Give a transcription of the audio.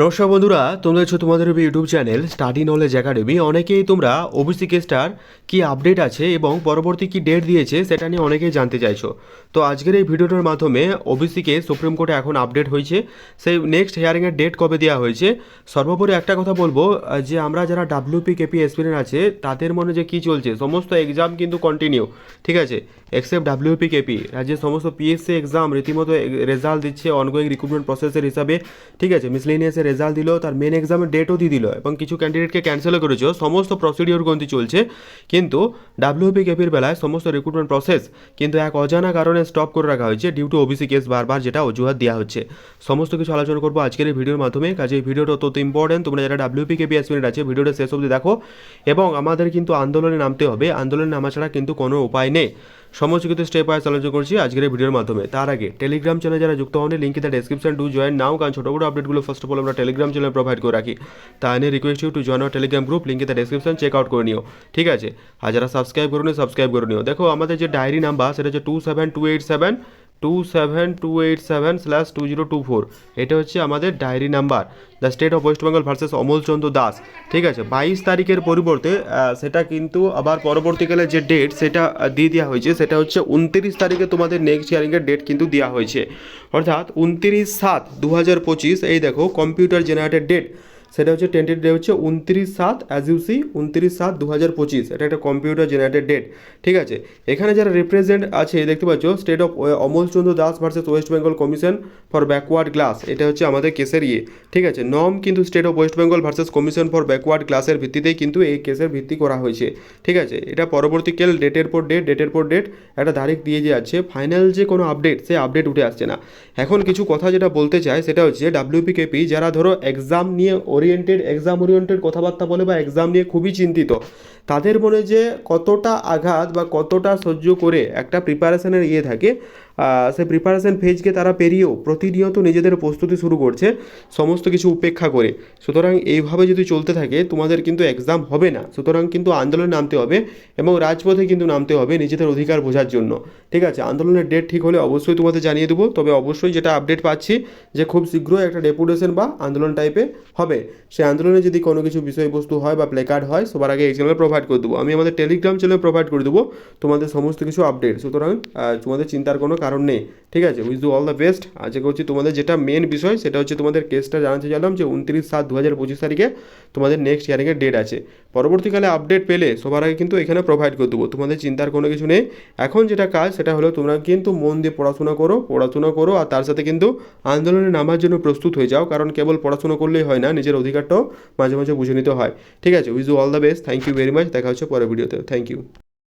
নমস্কার বন্ধুরা, তোমরা হচ্ছে তোমাদের YouTube channel study knowledge academy. অনেকেই তোমরা ওবিসি কেসটার কি আপডেট আছে এবং পরবর্তী কি ডেট দিয়েছে সেটা নিয়ে অনেকেই জানতে চাইছো। তো আজকের এই ভিডিওটার মাধ্যমে ওবিসি কে সুপ্রিম কোর্টে এখন আপডেট হয়েছে। সেই নেক্সট হিয়ারিংয়ের ডেট কবে দেওয়া হয়েছে? সর্বোপরি একটা কথা বলব, যে আমরা যারা ডাব্লিউপি কেপি এক্সপিরিয়েন্স আছে, তাদের মনে যে কী চলছে, সমস্ত এক্সাম কিন্তু কন্টিনিউ ঠিক আছে? এক্সেপ্ট ডাব্লিউপি কেপি রাজ্যের সমস্ত পিএসসি এক্সাম রীতিমতো রেজাল্ট দিচ্ছে অনগোয়িং রিক্রুটমেন্ট প্রসেসের হিসাবে। ঠিক আছে মিসলেনিয়াসের রেজাল্ট দিল, তার মেন এক্সামের ডেটও দিয়ে দিল, এবং কিছু ক্যান্ডিডেটকে ক্যান্সেলও করেছে, সমস্ত প্রসিডিওর গন্তি চলছে। কিন্তু ডাব্লিউপি কেপির বেলায় সমস্ত রিক্রুটমেন্ট প্রসেস কিন্তু এক অজানা কারণে স্টপ করে রাখা হয়েছে ডিউ টু ওবিসি কেস বারবার যেটা অজুহাত দেওয়া হচ্ছে। সমস্ত কিছু আলোচনা করব আজকের এই ভিডিওর মাধ্যমে, কাজে এই ভিডিওটা অত্যন্ত ইম্পর্টেন্ট তোমরা যারা ডাব্লিউপি কেপি অ্যাসপিরেন্ট আছে, ভিডিওটা শেষ অবধি দেখো। এবং আমাদের কিন্তু আন্দোলনে নামতে হবে, আন্দোলনে নামা ছাড়া কিন্তু কোনো উপায় নেই। সমস্ত কিছু স্টেপ বাই আলোচনা করছি আজকের ভিডিওর মাধ্যমে। তার আগে টেলিগ্রাম চ্যানেল যারা যুক্ত হন link the description to join now কারণ ছোটো বড় আপডেটগুলো ফার্স্ট অফ অল আমরা টেলিগ্রাম চ্যানেল প্রোভাইড করে রাখি। তাই নিয়ে request you to join our Telegram group link the description check out করে নিও। ঠিক আছে? আর যারা সাবস্ক্রাইব করে নিও সাবস্ক্রাইব করে নিও। দেখো, আমাদের যে ডায়েরি নাম্বার সেটা হচ্ছে two seven two eight seven two seven two eight seven slash two zero two four এটা হচ্ছে আমাদের diary number the state of West Bengal versus Amal Chandra Das ঠিক আছে, বাইশ তারিখের পরিবর্তে সেটা কিন্তু আবার পরবর্তীকালে যে ডেট সেটা দিয়ে দেওয়া হয়েছে। সেটা হচ্ছে উনত্রিশ তারিখে তোমাদের নেক্সট হিয়ারিংয়ের ডেট কিন্তু দেওয়া হয়েছে। অর্থাৎ উনত্রিশ সাত দু হাজার পঁচিশ, এই দেখো কম্পিউটার জেনারেটেড ডেট সেটা হচ্ছে টেন্টেড ডে হচ্ছে উনত্রিশ সাত অ্যাজ ইউ সি উনত্রিশ সাত দু হাজার পঁচিশ। এটা একটা কম্পিউটার জেনারেটেড ডেট ঠিক আছে? এখানে যারা রিপ্রেজেন্ট আছে দেখতে পাচ্ছ state of Amal Chandra Das versus West Bengal commission for backward class এটা হচ্ছে আমাদের কেসের ইয়ে ঠিক আছে? নম কিন্তু state of West Bengal versus commission for backward ক্লাসের ভিত্তিতেই কিন্তু এই কেসের ভিত্তি করা হয়েছে, ঠিক আছে? এটা পরবর্তীকাল ডেটের পর ডেট ডেটের পর ডেট একটা তারিখ দিয়ে যে আছে ফাইনাল যে কোনো আপডেট সে আপডেট উঠে আসছে না। এখন কিছু কথা যেটা বলতে চাই, সেটা হচ্ছে ডাব্লিউপিকেপি যারা ধরো এক্সাম নিয়ে ওরিয়েন্টেড এক্সাম ওরিয়েন্টেড কথাবার্তা বলে বা এক্সাম নিয়ে খুবই চিন্তিত। তাদের মনে যে কতটা আঘাত বা কতটা সহ্য করে একটা প্রিপারেশানের ইয়ে থাকে সেই প্রিপারেশন ফেজকে তারা পেরিয়েও প্রতিনিয়ত নিজেদের প্রস্তুতি শুরু করছে, সমস্ত কিছু উপেক্ষা করে। সুতরাং এইভাবে যদি চলতে থাকে, তোমাদের কিন্তু এক্সাম হবে না। সুতরাং কিন্তু আন্দোলন নামতে হবে এবং রাজপথে কিন্তু নামতে হবে নিজেদের অধিকার বোঝার জন্য। ঠিক আছে? আন্দোলনের ডেট ঠিক হলে অবশ্যই তোমাদের জানিয়ে দেবো। তবে অবশ্যই যেটা আপডেট পাচ্ছি, যে খুব শীঘ্রই একটা ডেপুটেশন বা আন্দোলন টাইপে হবে। সেই আন্দোলনে যদি কোনো কিছু বিষয়বস্তু হয় বা প্লেকার্ড হয়, সবার আগে এই চ্যানেলে প্রোভাইড করে দেবো। আমি আমাদের টেলিগ্রাম চ্যানেলে প্রোভাইড করে দেবো তোমাদের সমস্ত কিছু আপডেট সুতরাং তোমাদের চিন্তার কোনো কারণ নেই। ঠিক আছে? Wish do all the best. আজকে হচ্ছে তোমাদের যেটা মেন বিষয়, সেটা হচ্ছে তোমাদের কেসটা জানাতে চাইলাম যে উনত্রিশ সাত দু হাজার পঁচিশ তারিখে তোমাদের নেক্সট হিয়ারিংয়ের ডেট আছে। পরবর্তীকালে আপডেট পেলে সবার আগে কিন্তু এখানে প্রোভাইড করে দেবো। তোমাদের চিন্তার কোনো কিছু নেই। এখন যেটা কাজ, সেটা হলো তোমরা কিন্তু মন দিয়ে পড়াশোনা করো পড়াশোনা করো আর তার সাথে কিন্তু আন্দোলনে নামার জন্য প্রস্তুত হয়ে যাও। কারণ কেবল পড়াশোনা করলেই হয় না, নিজের অধিকারটাও মাঝে মাঝে বুঝে নিতে হয়। ঠিক আছে? Wish do all the best. Thank you very much দেখা হচ্ছে পরের ভিডিওতে থ্যাংক ইউ